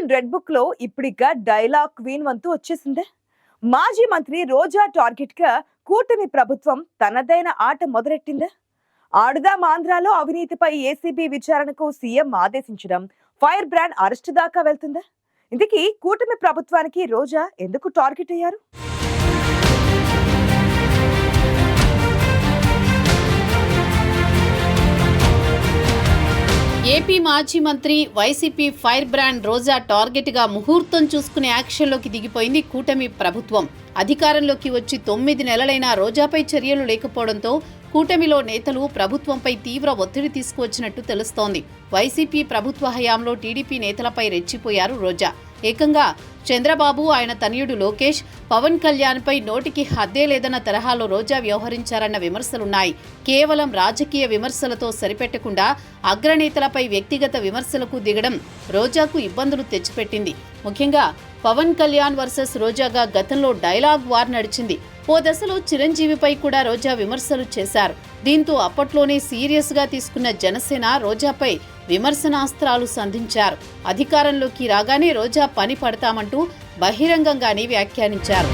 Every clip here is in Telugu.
ఆపరేషన్ రెడ్ బుక్లో ఇప్పుడిక డైలాగ్ క్వీన్ వంతు వచ్చేసిందే. మాజీ మంత్రి రోజా టార్గెట్గా కూటమి ప్రభుత్వం తనదైన ఆట మొదలెట్టిందే. ఆడుదాం ఆంధ్రాలో అవినీతిపై ఏసీబీ విచారణకు సీఎం ఆదేశించడం ఫైర్ బ్రాండ్ అరెస్ట్ దాకా వెళ్తుందా. ఇందుకీ కూటమి ప్రభుత్వానికి రోజా ఎందుకు టార్గెట్ అయ్యారు? ఏపీ మాజీ మంత్రి వైసీపీ ఫైర్ బ్రాండ్ రోజా టార్గెట్గా ముహూర్తం చూసుకునే యాక్షన్లోకి దిగిపోయింది కూటమి ప్రభుత్వం. అధికారంలోకి వచ్చి తొమ్మిది నెలలైనా రోజాపై చర్యలు లేకపోవడంతో కూటమిలో నేతలు ప్రభుత్వంపై తీవ్ర ఒత్తిడి తీసుకువచ్చినట్టు తెలుస్తోంది. వైసీపీ ప్రభుత్వ హయాంలో టీడీపీ నేతలపై రెచ్చిపోయారు రోజా. ఏకంగా చంద్రబాబు ఆయన తనయుడు లోకేష్ పవన్ కళ్యాణ్పై నోటికి హద్దే లేదన్న తరహాలో రోజా వ్యవహరించారన్న విమర్శలున్నాయి. కేవలం రాజకీయ విమర్శలతో సరిపెట్టకుండా అగ్రనేతలపై వ్యక్తిగత విమర్శలకు దిగడం రోజాకు ఇబ్బందులు తెచ్చిపెట్టింది. ముఖ్యంగా పవన్ కళ్యాణ్ వర్సెస్ రోజాగా గతంలో డైలాగ్ వార్ నడిచింది. ఓ దశలో చిరంజీవిపై కూడా రోజా విమర్శలు చేశారు. దీంతో అప్పట్లోనే సీరియస్గా తీసుకున్న జనసేన రోజాపై విమర్శనాస్త్రాలు సంధించారు. అధికారంలోకి రాగానే రోజా పని పడతామంటూ బహిరంగంగానే వ్యాఖ్యానించారు.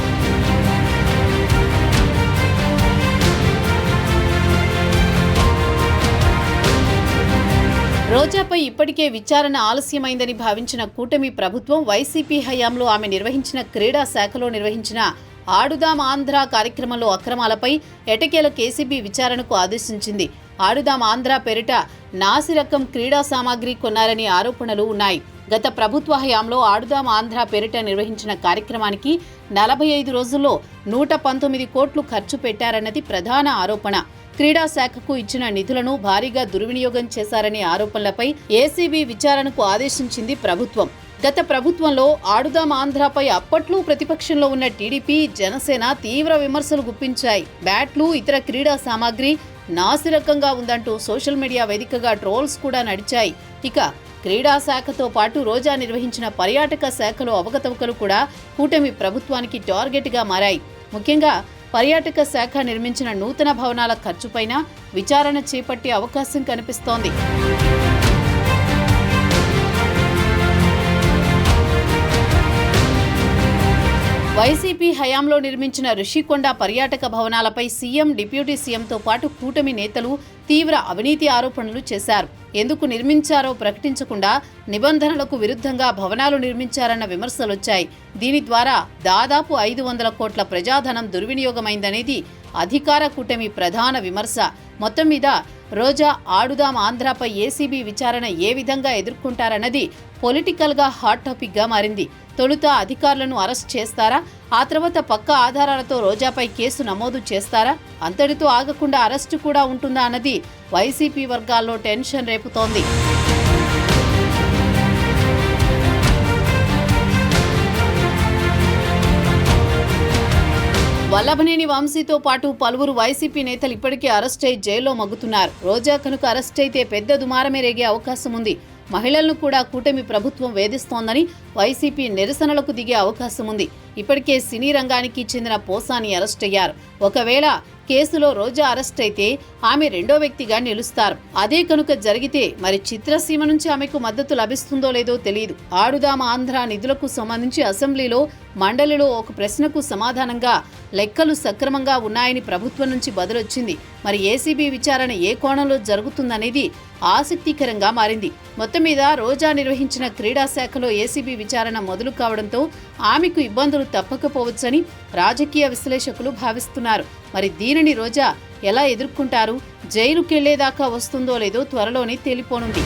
రోజాపై ఇప్పటికే విచారణ ఆలస్యమైందని భావించిన కూటమి ప్రభుత్వం వైసీపీ హయాంలో ఆమె నిర్వహించిన క్రీడా శాఖలో నిర్వహించిన ఆడుదాం ఆంధ్ర కార్యక్రమంలో అక్రమాలపై ఎటకేల కేసీబీ విచారణకు ఆదేశించింది. ఆడుదాం ఆంధ్ర పేరిట నాసిరకం క్రీడా సామాగ్రి కొన్నారని ఆరోపణలు ఉన్నాయి. గత ప్రభుత్వ హయాంలో ఆడుదాం ఆంధ్ర పేరిట నిర్వహించిన కార్యక్రమానికి నలభై ఐదు రోజుల్లో నూట పంతొమ్మిది కోట్లు ఖర్చు పెట్టారన్నది ప్రధాన ఆరోపణ. క్రీడా శాఖకు ఇచ్చిన నిధులను భారీగా దుర్వినియోగం చేశారనే ఆరోపణలపై ఏసీబీ విచారణకు ఆదేశించింది ప్రభుత్వం. గత ప్రభుత్వంలో ఆడుదాం ఆంధ్రపై అప్పట్లో ప్రతిపక్షంలో ఉన్న టీడీపీ జనసేన తీవ్ర విమర్శలు గుప్పించాయి. బ్యాట్లు ఇతర క్రీడా సామాగ్రి నాసిరకంగా ఉందంటూ సోషల్ మీడియా వేదికగా ట్రోల్స్ కూడా నడిచాయి. ఇక క్రీడా శాఖతో పాటు రోజా నిర్వహించిన పర్యాటక శాఖలో అవకతవకలు కూడా కూటమి ప్రభుత్వానికి టార్గెట్గా మారాయి. ముఖ్యంగా పర్యాటక శాఖ నిర్మించిన నూతన భవనాల ఖర్చుపైన విచారణ చేపట్టే అవకాశం కనిపిస్తోంది. వైసీపీ హయాంలో నిర్మించిన రుషికొండ పర్యాటక భవనాలపై సీఎం డిప్యూటీ సీఎంతో పాటు కూటమి నేతలు తీవ్ర అవినీతి ఆరోపణలు చేశారు. ఎందుకు నిర్మించారో ప్రకటించకుండా నిబంధనలకు విరుద్ధంగా భవనాలు నిర్మించారన్న విమర్శలొచ్చాయి. దీని ద్వారా దాదాపు ఐదు వందల కోట్ల ప్రజాధనం దుర్వినియోగమైందనేది అధికార కూటమి ప్రధాన విమర్శ. మొత్తం మీద రోజా ఆడుదాం ఆంధ్రాపై ఏసీబీ విచారణ ఏ విధంగా ఎదుర్కొంటారన్నది పొలిటికల్గా హాట్ టాపిక్గా మారింది. తొలుత అధికారులను అరెస్ట్ చేస్తారా? ఆ తర్వాత పక్క ఆధారాలతో రోజాపై కేసు నమోదు చేస్తారా? అంతటితో ఆగకుండా అరెస్టు కూడా ఉంటుందా అన్నది వైసీపీ వర్గాల్లో టెన్షన్ రేపుతోంది. వల్లభనేని వంశీతో పాటు పలువురు వైసీపీ నేతలు ఇప్పటికే అరెస్ట్ అయి జైల్లో మగ్గుతున్నారు. రోజా కనుక అరెస్ట్ అయితే పెద్ద దుమారమే రేగే అవకాశం ఉంది. మహిళలను కూడా కూటమి ప్రభుత్వం వేధిస్తోందని వైసీపీ నిరసనలకు దిగే అవకాశం ఉంది. ఇప్పటికే సినీ రంగానికి చెందిన పోసాని అరెస్ట్ అయ్యారు. ఒకవేళ కేసులో రోజా అరెస్ట్ అయితే ఆమె రెండో వ్యక్తిగా నిలుస్తారు. అదే కనుక జరిగితే మరి చిత్రసీమ నుంచి ఆమెకు మద్దతు లభిస్తుందో లేదో తెలియదు ఆడుదామ ఆంధ్ర నిధులకు సంబంధించి అసెంబ్లీలో మండలిలో ఒక ప్రశ్నకు సమాధానంగా లెక్కలు సక్రమంగా ఉన్నాయని ప్రభుత్వం నుంచి బదులొచ్చింది. మరి ఏసీబీ విచారణ ఏ కోణంలో జరుగుతుందనేది ఆసక్తికరంగా మారింది. మొత్తం మీద రోజా నిర్వహించిన క్రీడా శాఖలో ఏసీబీ విచారణ మొదలు కావడంతో ఆమెకు ఇబ్బందులు తప్పకపోవచ్చని రాజకీయ విశ్లేషకులు భావిస్తున్నారు. మరి దీనిని రోజా ఎలా ఎదుర్కొంటారు? జైలుకెళ్ళేదాకా వస్తుందో లేదో త్వరలోనే తేలిపోనుంది.